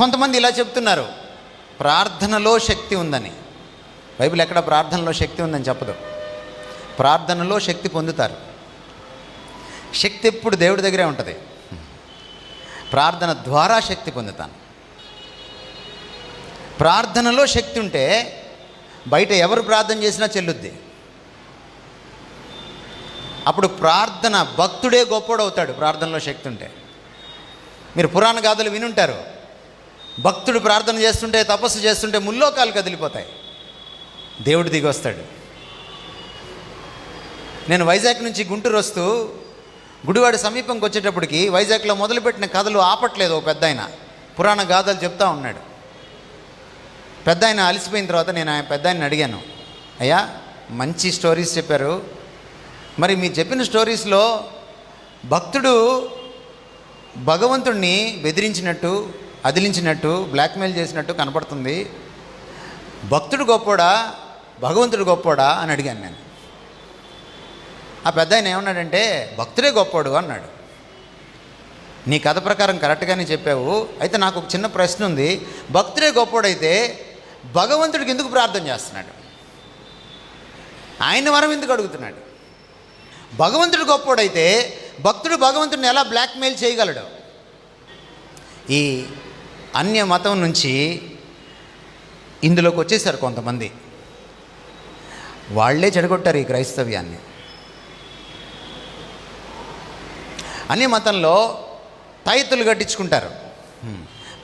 కొంతమంది ఇలా చెప్తున్నారు ప్రార్థనలో శక్తి ఉందని. బైబిల్ ఎక్కడ ప్రార్థనలో శక్తి ఉందని చెప్పదు. ప్రార్థనలో శక్తి పొందుతారు. శక్తి ఎప్పుడు దేవుడి దగ్గరే ఉంటుంది. ప్రార్థన ద్వారా శక్తి పొందుతాను. ప్రార్థనలో శక్తి ఉంటే బయట ఎవరు ప్రార్థన చేసినా చెల్లుద్ది. అప్పుడు ప్రార్థన భక్తుడే గొప్పోడవుతాడు ప్రార్థనలో శక్తి ఉంటే. మీరు పురాణ గాథలు వినుంటారు. భక్తుడు ప్రార్థన చేస్తుంటే తపస్సు చేస్తుంటే ముల్లోకాలు కదిలిపోతాయి. దేవుడు దిగి వస్తాడు నేను వైజాగ్ నుంచి గుంటూరు వస్తూ గుడివాడ సమీపంకి వచ్చేటప్పటికి వైజాగ్లో మొదలుపెట్టిన కథలు ఆపట్లేదు ఓ పెద్ద ఆయన పురాణ గాథలు చెప్తా ఉన్నాడు. పెద్ద ఆయన అలసిపోయిన తర్వాత నేను ఆయన పెద్ద ఆయన అడిగాను అయ్యా మంచి స్టోరీస్ చెప్పారు. మరి మీరు చెప్పిన స్టోరీస్లో భక్తుడు భగవంతుణ్ణి బెదిరించినట్టు అదిలించినట్టు బ్లాక్మెయిల్ చేసినట్టు కనపడుతుంది. భక్తుడు గొప్పోడా? భగవంతుడు గొప్పోడా? అని అడిగాను నేను. ఆ పెద్ద ఆయన ఏమన్నాడంటే భక్తుడే గొప్పోడు అన్నాడు. నీ కథ ప్రకారం కరెక్ట్గానే చెప్పావు. అయితే నాకు ఒక చిన్న ప్రశ్న ఉంది. భక్తుడే గొప్పోడైతే భగవంతుడికి ఎందుకు ప్రార్థన చేస్తున్నాడు? ఆయన వరం ఎందుకు అడుగుతున్నాడు? భగవంతుడు గొప్పోడైతే భక్తుడు భగవంతుడిని ఎలా బ్లాక్మెయిల్ చేయగలడు? ఈ అన్య మతం నుంచి ఇందులోకి వచ్చేసారు కొంతమంది. వాళ్ళే చెడగొట్టారు ఈ క్రైస్తవ్యాన్ని. అన్య మతంలో తాయెత్తులు కట్టించుకుంటారు.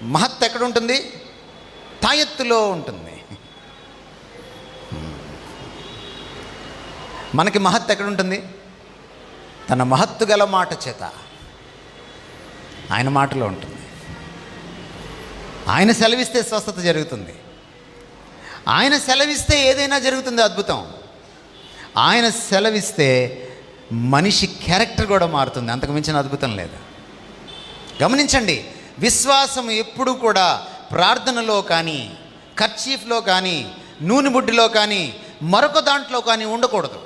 మహత్ ఎక్కడ ఉంటుంది తాయెత్తులో ఉంటుంది. మనకి మహత్ ఎక్కడ ఉంటుంది తన మహత్తు గల మాట చేత. ఆయన మాటలో ఉంటుంది. ఆయన సెలవిస్తే స్వస్థత జరుగుతుంది. ఆయన సెలవిస్తే ఏదైనా జరుగుతుంది అద్భుతం. ఆయన సెలవిస్తే మనిషి క్యారెక్టర్ కూడా మారుతుంది. అంతకు మించిన అద్భుతం లేదు. గమనించండి విశ్వాసం ఎప్పుడు కూడా ప్రార్థనలో కానీ కర్చీఫ్లో కానీ నూనె బుడ్డిలో కానీ మరొక దాంట్లో కానీ ఉండకూడదు.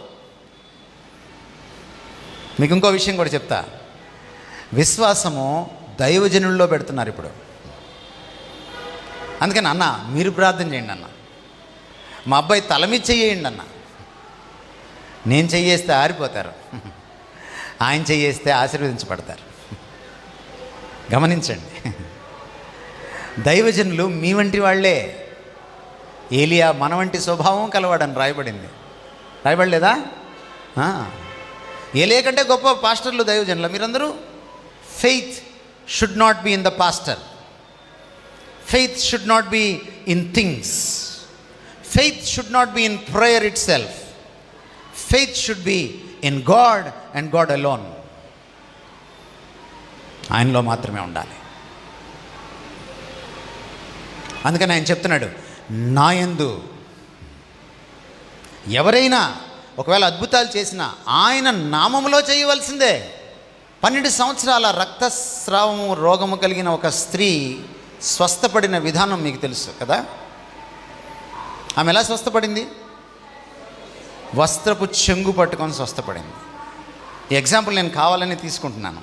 మీకు ఇంకో విషయం కూడా చెప్తా. విశ్వాసము దైవజనుల్లో పెడుతున్నారు ఇప్పుడు. అందుకని అన్న మీరు ప్రార్థన చేయండి అన్న. మా అబ్బాయి తల మీద చెయ్యండి అన్న. నేను చెయ్యేస్తే ఆరిపోతారు. ఆయన చెయ్యేస్తే ఆశీర్వదించబడతారు. గమనించండి. దైవజనులు మీ వంటి వాళ్ళే. ఏలియా మన వంటి స్వభావం కలవాడని రాయబడింది. రాయబడలేదా? ఏలియా కంటే గొప్ప పాస్టర్లు దైవజనుల. మీరందరూ faith should not be in the pastor faith should not be in things faith should not be in prayer itself faith should be in God and God alone ఆయనలో మాత్రమే ఉండాలి. అందుకని ఆయన చెప్తున్నాడు నాయందు ఎవరైనా ఒకవేళ అద్భుతాలు చేసినా ఆయన నామములో చేయవలసిందే. పన్నెండు సంవత్సరాల రక్తస్రావము రోగము కలిగిన ఒక స్త్రీ స్వస్థపడిన విధానం మీకు తెలుసు కదా? ఆమె ఎలా స్వస్థపడింది? వస్త్రపు చెంగు పట్టుకొని స్వస్థపడింది. ఈ ఎగ్జాంపుల్ నేను కావాలని తీసుకుంటున్నాను.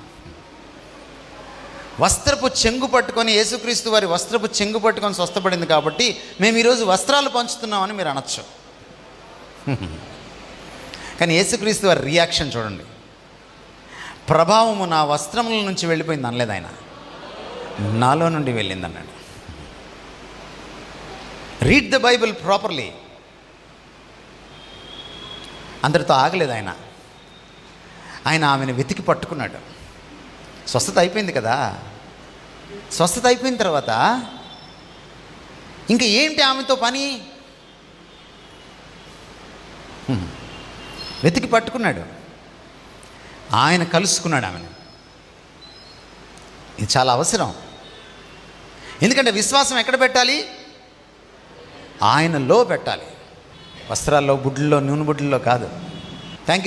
వస్త్రపు చెంగు పట్టుకొని యేసుక్రీస్తు వారి వస్త్రపు చెంగు పట్టుకొని స్వస్థపడింది కాబట్టి మేము ఈరోజు వస్త్రాలు పంచుతున్నామని మీరు అనొచ్చు. కానీ యేసుక్రీస్తు వారి రియాక్షన్ చూడండి. ప్రభావము నా వస్త్రముల నుంచి వెళ్ళిపోయింది అనలేదు ఆయన నాలో నుండి వెళ్ళింది అన్నాడు రీడ్ ద బైబిల్ ప్రాపర్లీ అందరితో ఆగలేదు ఆయన. ఆయన ఆమెను వెతికి పట్టుకున్నాడు. స్వస్థత అయిపోయింది కదా? స్వస్థత అయిపోయిన తర్వాత ఇంకా ఏంటి ఆమెతో పని? వెతికి పట్టుకున్నాడు. ఆయన కలుసుకున్నాడు ఆమెను. ఇది చాలా అవసరం. ఎందుకంటే విశ్వాసం ఎక్కడ పెట్టాలి? ఆయనలో పెట్టాలి. వస్త్రాల్లో బుడ్లలో నూనె బుడ్లలో కాదు. Thank you